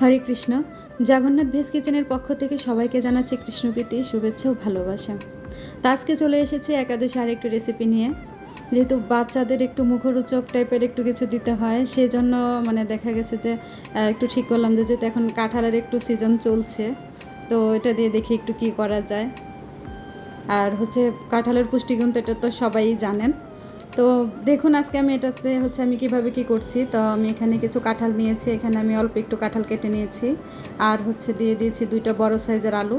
হরে Krishna. Jagannath veg কিচেনের পক্ষ থেকে সবাইকে জানাচ্ছি কৃষ্ণপ্রীতি, শুভেচ্ছা ও ভালোবাসা। তো আজকে চলে এসেছি একাদশী আরেকটু রেসিপি নিয়ে। যেহেতু বাচ্চাদের একটু মুখরোচক টাইপের একটু কিছু দিতে হয় সেই জন্য মানে দেখা গেছে যে একটু ঠিক করলাম যে যেহেতু এখন কাঁঠালের একটু সিজন চলছে, তো এটা দিয়ে দেখি একটু কি করা যায়। আর হচ্ছে কাঁঠালের পুষ্টিগুণ তো এটা তো সবাই জানেন। তো দেখুন, আজকে আমি এটাতে হচ্ছে আমি কীভাবে কি করছি। তো আমি এখানে কিছু কাঁঠাল নিয়েছি, এখানে আমি অল্প একটু কাঁঠাল কেটে নিয়েছি। আর হচ্ছে দিয়ে দিয়েছি দুইটা বড় সাইজের আলু।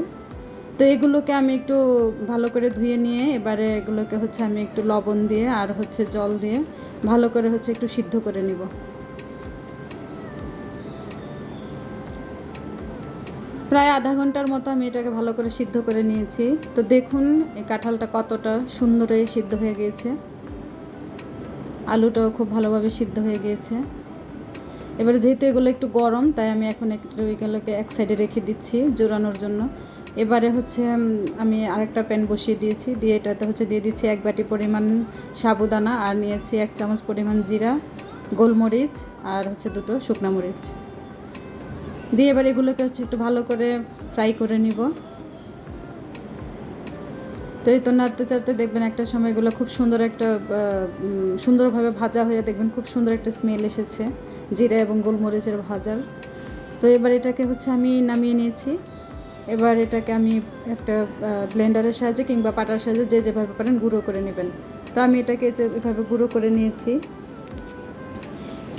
তো এগুলোকে আমি একটু ভালো করে ধুয়ে নিয়ে এবারে এগুলোকে হচ্ছে আমি একটু লবণ দিয়ে আর হচ্ছে জল দিয়ে ভালো করে হচ্ছে একটু সিদ্ধ করে নিব। প্রায় আধা ঘণ্টার মতো আমি এটাকে ভালো করে সিদ্ধ করে নিয়েছি। তো দেখুন, এই কাঁঠালটা কতটা সুন্দর হয়ে সিদ্ধ হয়ে গিয়েছে। আলুটাও খুব ভালোভাবে সিদ্ধ হয়ে গিয়েছে। এবারে যেহেতু এগুলো একটু গরম, তাই আমি এখন একটু এগুলোকে এক সাইডে রেখে দিচ্ছি জোরানোর জন্য। এবারে হচ্ছে আমি আরেকটা প্যান বসিয়ে দিয়েছি। দিয়ে এটাতে হচ্ছে দিয়ে দিচ্ছি এক বাটি পরিমাণ সাবুদানা আর নিয়েছি এক চামচ পরিমাণ জিরা, গোলমরিচ আর হচ্ছে দুটো শুকনো মরিচ। দিয়ে এবার এগুলোকে হচ্ছে একটু ভালো করে ফ্রাই করে নিব। তো এই তো নাড়তে চাড়তে দেখবেন একটা সময় এগুলো খুব সুন্দর একটা সুন্দরভাবে ভাজা হয়ে দেখবেন খুব সুন্দর একটা স্মেল এসেছে, জিরা এবং গোলমরিচের ভাজার। তো এবার এটাকে হচ্ছে আমি নামিয়ে নিয়েছি। এবার এটাকে আমি একটা ব্লেন্ডারের সাহায্যে কিংবা পাটার সাহায্যে যে যেভাবে পারেন গুঁড়ো করে নেবেন। তো আমি এটাকে এভাবে গুঁড়ো করে নিয়েছি।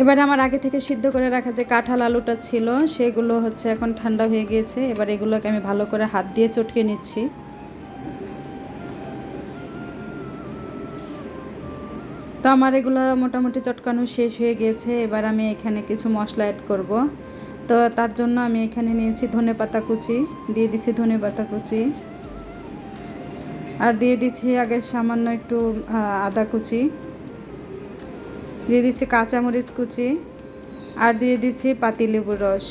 এবারে আমার আগে থেকে সিদ্ধ করে রাখা যে কাঁঠাল আলুটা ছিল, সেগুলো হচ্ছে এখন ঠান্ডা হয়ে গিয়েছে। এবার এগুলোকে আমি ভালো করে হাত দিয়ে চটকে নিচ্ছি। তো আমার এগুলো মোটামুটি চটকানো শেষ হয়ে গিয়েছে এবার আমি এখানে কিছু মশলা অ্যাড করব। তো তার জন্য আমি এখানে নিয়েছি ধনে পাতা কুচি, দিয়ে দিচ্ছি ধনে পাতা কুচি। আর দিয়ে দিচ্ছি আগে সামান্য একটু আদা কুচি। দিয়ে দিচ্ছি কাঁচামরিচ কুচি। আর দিয়ে দিচ্ছি পাতিলেবুর রস।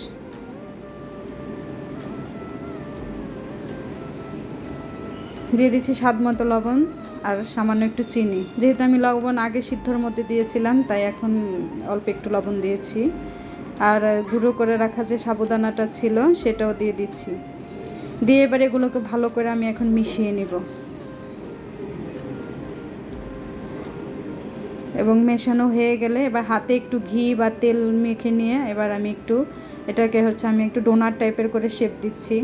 দিয়ে দিচ্ছি স্বাদ মতো লবণ আর সামান্য একটু চিনি। যেহেতু আমি লবণ আগে সিদ্ধর মধ্যে দিয়েছিলাম, তাই এখন অল্প একটু লবণ দিয়েছি। আর গুঁড়ো করে রাখা যে সাবুদানাটা ছিল, সেটাও দিয়ে দিচ্ছি। দিয়ে এবার এগুলোকে ভালো করে আমি এখন মিশিয়ে নিব। এবং মেশানো হয়ে গেলে এবার হাতে একটু ঘি বা তেল মেখে নিয়ে এবার আমি একটু, এটাকে হচ্ছে আমি একটু ডোনার টাইপের করে শেপ দিচ্ছি।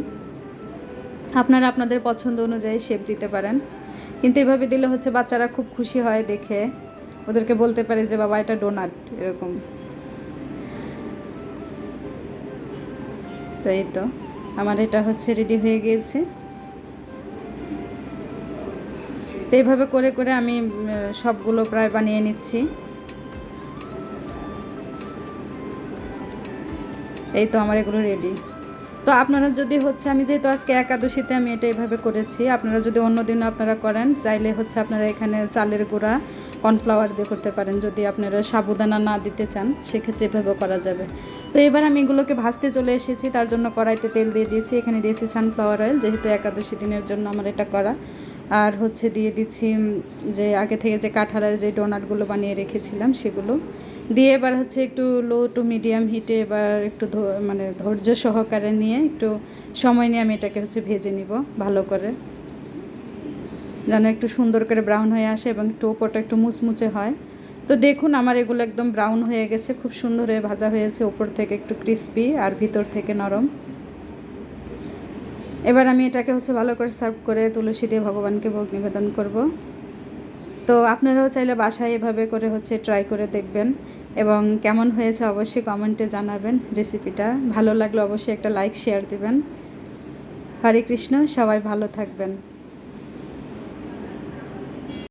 আপনারা আপনাদের পছন্দ অনুযায়ী শেপ দিতে পারেন। কিন্তু এভাবে দিলে হচ্ছে বাচ্চারা খুব খুশি হয় দেখে। ওদেরকে বলতে পারে যে, বাবা, এটা ডোনাট এরকম। তো এই তো, আমার এটা হচ্ছে রেডি হয়ে গিয়েছে। তো এইভাবে করে করে আমি সবগুলো প্রায় বানিয়ে নিচ্ছি। এই তো, আমার এগুলো রেডি তো আপনারা যদি হচ্ছে, আমি যেহেতু আজকে একাদশীতে আমি এটা এভাবে করেছি, আপনারা যদি অন্য দিনও আপনারা করেন, চাইলে হচ্ছে আপনারা এখানে চালের গুঁড়া, কর্নফ্লাওয়ার দিয়ে করতে পারেন, যদি আপনারা সাবুদানা না দিতে চান, সেক্ষেত্রে এভাবে করা যাবে। তো এবার আমি এগুলোকে ভাজতে চলে এসেছি, তার জন্য কড়াইতে তেল দিয়ে দিয়েছি, এখানে দিয়েছি সানফ্লাওয়ার অয়েল, যেহেতু একাদশী দিনের জন্য আমার এটা করা। আর হচ্ছে দিয়ে দিচ্ছি যে আগে থেকে যে কাঁঠালের যে ডোনাটগুলো বানিয়ে রেখেছিলাম সেগুলো। দিয়ে এবার হচ্ছে একটু লো টু মিডিয়াম হিটে এবার একটু মানে ধৈর্য সহকারে নিয়ে একটু সময় নিয়ে আমি এটাকে হচ্ছে ভেজে নিব ভালো করে। যেন একটু সুন্দর করে ব্রাউন হয়ে আসে এবং ওপরটা একটু মুচমুচে হয়। তো দেখুন আমার এগুলো একদম ব্রাউন হয়ে গেছে, খুব সুন্দর হয়ে ভাজা হয়েছে, ওপর থেকে একটু ক্রিস্পি আর ভিতর থেকে নরম। এবার আমি এটাকে হচ্ছে ভালো করে সার্ভ করে তুলসী দিয়ে ভগবানকে ভোগ নিবেদন করব। তো আপনারাও চাইলে বাসায় এভাবে করে হচ্ছে ট্রাই করে দেখবেন এবং কেমন হয়েছে অবশ্যই কমেন্টে জানাবেন রেসিপিটা ভালো লাগলে অবশ্যই একটা লাইক শেয়ার দিবেন। হরে কৃষ্ণ, সবাই ভালো থাকবেন।